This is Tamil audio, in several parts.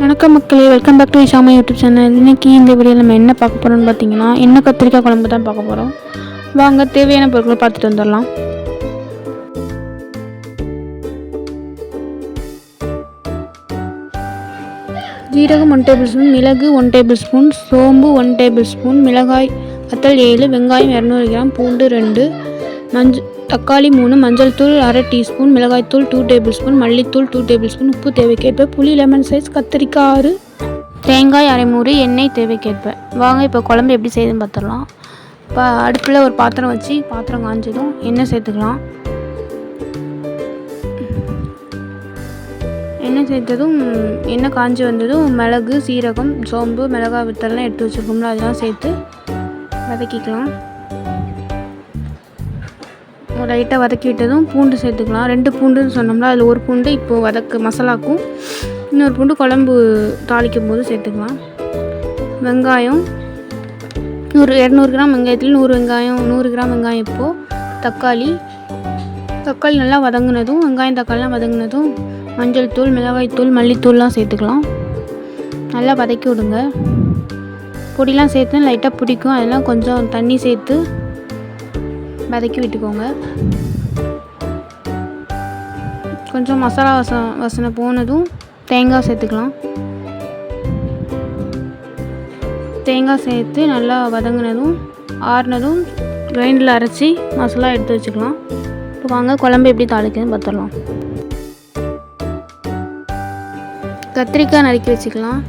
வணக்கம் மக்களே welcome back to Shama YouTube channel இன்றைக்கி இந்த வீடியோவில் நம்ம என்ன பார்க்க போகிறோம்னு பார்த்தீங்கன்னா என்ன கத்திரிக்காய் குழம்பு தான் பார்க்க போகிறோம் வாங்க தேவையான பொருட்களை பார்த்துட்டு வந்துடலாம். ஜீரகம் ஒன் டேபிள் ஸ்பூன் மிளகு ஒன் டேபிள் ஸ்பூன் சோம்பு ஒன் டேபிள் ஸ்பூன் மிளகாய் வத்தல் ஏழு வெங்காயம் இரநூறு கிராம் பூண்டு ரெண்டு மஞ்சள் தக்காளி மூணு மஞ்சள் தூள் அரை டீஸ்பூன் மிளகாய்த்தூள் டூ டேபிள் ஸ்பூன் மல்லித்தூள் டூ டேபிள் ஸ்பூன் உப்பு தேவைக்கேற்ப புளி லெமன் சைஸ் கத்திரிக்காய் ஆறு. தேங்காய் அரைமூறு எண்ணெய் தேவைக்கேற்ப. வாங்க இப்போ குழம்பு எப்படி செய்யுதுன்னு பார்த்துடலாம் இப்போ அடுப்பில் ஒரு பாத்திரம் வச்சு பாத்திரம் காஞ்சதும் எண்ணெய் சேர்த்துக்கலாம். எண்ணெய் சேர்த்ததும் எண்ணெய் காஞ்சி வந்ததும் மிளகு சீரகம் சோம்பு மிளகாய் வித்தெல்லாம் எடுத்து வச்சுருக்கோம்ல அதெல்லாம் சேர்த்து வதக்கிக்கலாம். லைட்டாக வதக்கி விட்டதும் பூண்டு சேர்த்துக்கலாம். ரெண்டு பூண்டுன்னு சொன்னோம்னா அதில் ஒரு பூண்டு இப்போது வதக்கு மசாலாக்கும் இன்னொரு பூண்டு குழம்பு தாளிக்கும் போது சேர்த்துக்கலாம். வெங்காயம் நூறு இரநூறு கிராம் வெங்காயத்தில் நூறு வெங்காயம் நூறு கிராம் வெங்காயம் இப்போது தக்காளி. தக்காளி நல்லா வதங்கினதும் வெங்காயம் தக்காளிலாம் வதங்கினதும் மஞ்சள் தூள் மிளகாய் தூள் மல்லித்தூள்லாம் சேர்த்துக்கலாம். நல்லா வதக்கி விடுங்க. பொடிலாம் சேர்த்து லைட்டாக பிடிக்கும். அதெல்லாம் கொஞ்சம் தண்ணி சேர்த்து வதக்கி விட்டுக்கோங்க. கொஞ்சம் மசாலா வாச வசனை போனதும் தேங்காய் சேர்த்துக்கலாம். தேங்காய் சேர்த்து நல்லா வதங்கினதும் ஆறுனதும் கிரைண்டில் அரைச்சி மசாலா எடுத்து வச்சுக்கலாம். இப்போ வாங்க குழம்பு எப்படி தாளிக்குதுன்னு பார்த்துடலாம். கத்திரிக்காய் நறுக்கி வச்சுக்கலாம்.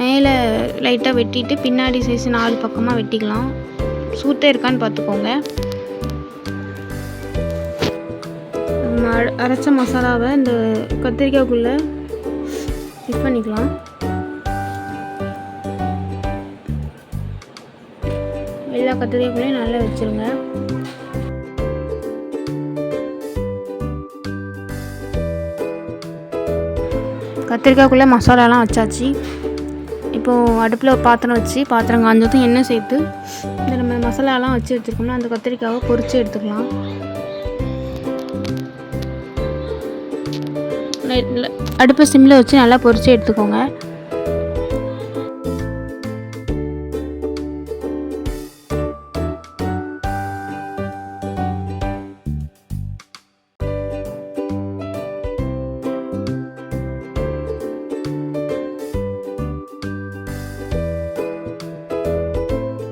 மேலே லைட்டாக வெட்டிட்டு பின்னாடி சைஸ் நாலு பக்கமாக வெட்டிக்கலாம். சூட்டே இருக்கான்னு பார்த்துக்கோங்க. நம்ம அரைச்ச மசாலாவை இந்த கத்திரிக்காய்க்குள்ளே மிக்ஸ் பண்ணிக்கலாம். எல்லா கத்திரிக்காய்க்குள்ளேயும் நல்லா வச்சுருங்க. கத்திரிக்காய்க்குள்ளே மசாலாலாம் வச்சாச்சு. இப்போது அடுப்பில் ஒரு பாத்திரம் வச்சு பாத்திரம் காஞ்சதும் எண்ணெய் சேர்த்து இந்த நம்ம மசாலாலாம் வச்சு வச்சுருக்கோம்னா அந்த கத்திரிக்காவை பொரித்து எடுத்துக்கலாம். லைட்ல- அடுப்பை சிம்மில் வச்சு நல்லா பொரித்து எடுத்துக்கோங்க.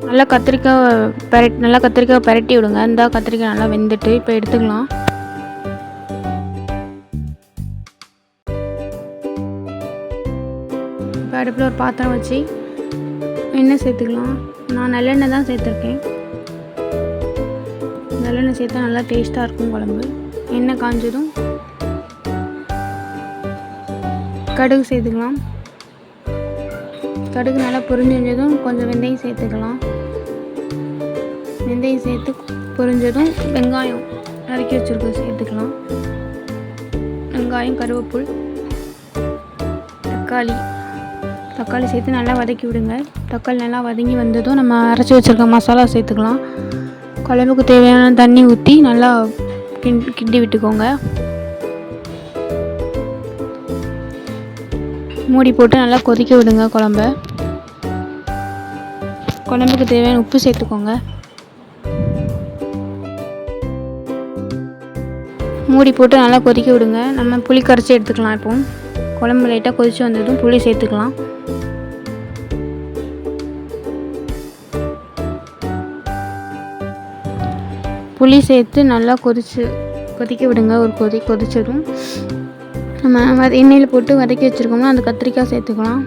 நல்லா கத்திரிக்காய் பரட் நல்லா கத்திரிக்காய் பரட்டி விடுங்க. இந்த கத்திரிக்காய் நல்லா வெந்துட்டு இப்போ எடுத்துக்கலாம். இப்போ அடுப்பில் ஒரு பாத்திரம் வச்சு எண்ணெய் சேர்த்துக்கலாம். நான் நல்லெண்ணெய் தான் சேர்த்துருக்கேன். நல்லெண்ணெய் சேர்த்தா நல்லா டேஸ்ட்டாக இருக்கும் குழம்பு. எண்ணெய் காஞ்சதும் கடுகு சேர்த்துக்கலாம். கடுகு நல்லா பொரிஞ்சதும் கொஞ்சம் வெந்தயம் சேர்த்துக்கலாம். வெந்தயம் சேர்த்து பொரிஞ்சதும் வெங்காயம் நறுக்கி வச்சுருக்க சேர்த்துக்கலாம். வெங்காயம் கருவேப்புல் தக்காளி. தக்காளி சேர்த்து நல்லா வதக்கி விடுங்க. தக்காளி நல்லா வதங்கி வந்ததும் நம்ம அரைச்சி வச்சுருக்க மசாலா சேர்த்துக்கலாம். குழம்புக்கு தேவையான தண்ணி ஊற்றி நல்லா கிண்டி கிண்டி விட்டுக்கோங்க. மூடி போட்டு நல்லா கொதிக்க விடுங்க குழம்ப. குழம்புக்கு தேவையான உப்பு சேர்த்துக்கோங்க. மூடி போட்டு நல்லா கொதிக்க விடுங்க. நம்ம புளி கரைச்சி எடுத்துக்கலாம் இப்போ. குழம்பு லைட்டாக கொதித்து வந்ததும் புளி சேர்த்துக்கலாம். புளி சேர்த்து நல்லா கொதிச்சு கொதிக்க விடுங்க. ஒரு கொதி கொதிச்சதும் நம்ம எண்ணெயில் போட்டு வதக்கி வச்சுருக்கோம்னா அந்த கத்திரிக்காய் சேர்த்துக்கலாம்.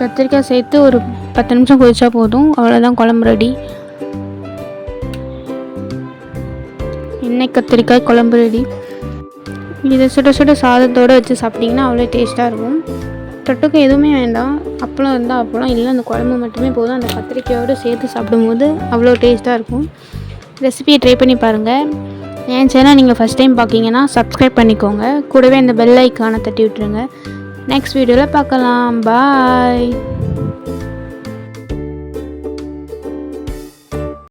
கத்திரிக்காய் சேர்த்து ஒரு பத்து நிமிஷம் கொதிச்சா போதும். அவ்வளோதான் குழம்பு ரெடி எண்ணெய் கத்திரிக்காய் குழம்பு ரெடி இதை சுட சுட சாதத்தோடு வச்சு சாப்பிட்டிங்கன்னா அவ்வளோ டேஸ்ட்டாக இருக்கும். தொட்டுக்க எதுவுமே வேண்டாம். அப்பளம் இருந்தால் அப்பளம் இல்லை அந்த குழம்பு மட்டுமே போதும். அந்த கத்திரிக்காயோடு சேர்த்து சாப்பிடும்போது அவ்வளோ டேஸ்ட்டாக இருக்கும். ரெசிபியை ட்ரை பண்ணி பாருங்கள் என் சேனல் நீங்கள் ஃபஸ்ட் டைம் பார்க்கிங்கன்னா சப்ஸ்கிரைப் பண்ணிக்கோங்க. கூடவே இந்த பெல் ஐக்கானை தட்டி விட்டுருங்க. நெக்ஸ்ட் வீடியோவில் பார்க்கலாம் பாய்